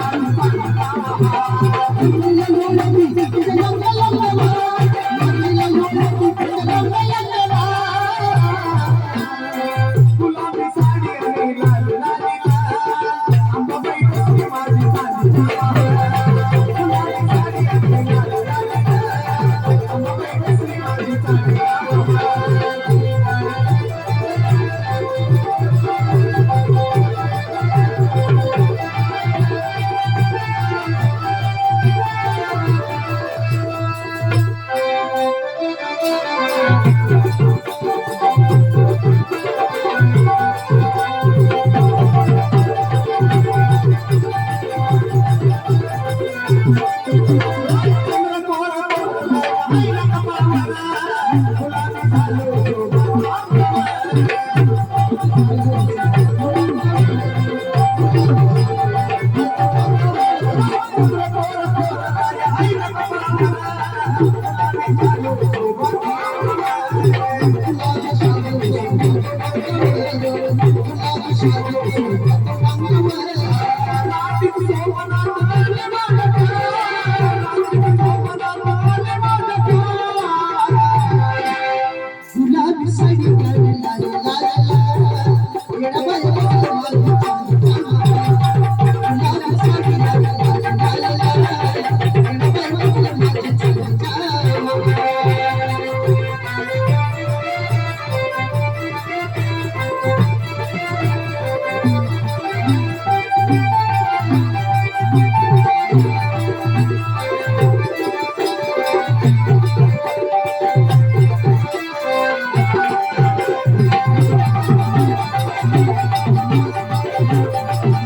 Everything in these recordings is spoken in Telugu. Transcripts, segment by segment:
Thank you. Thank you.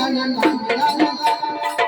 na na na na na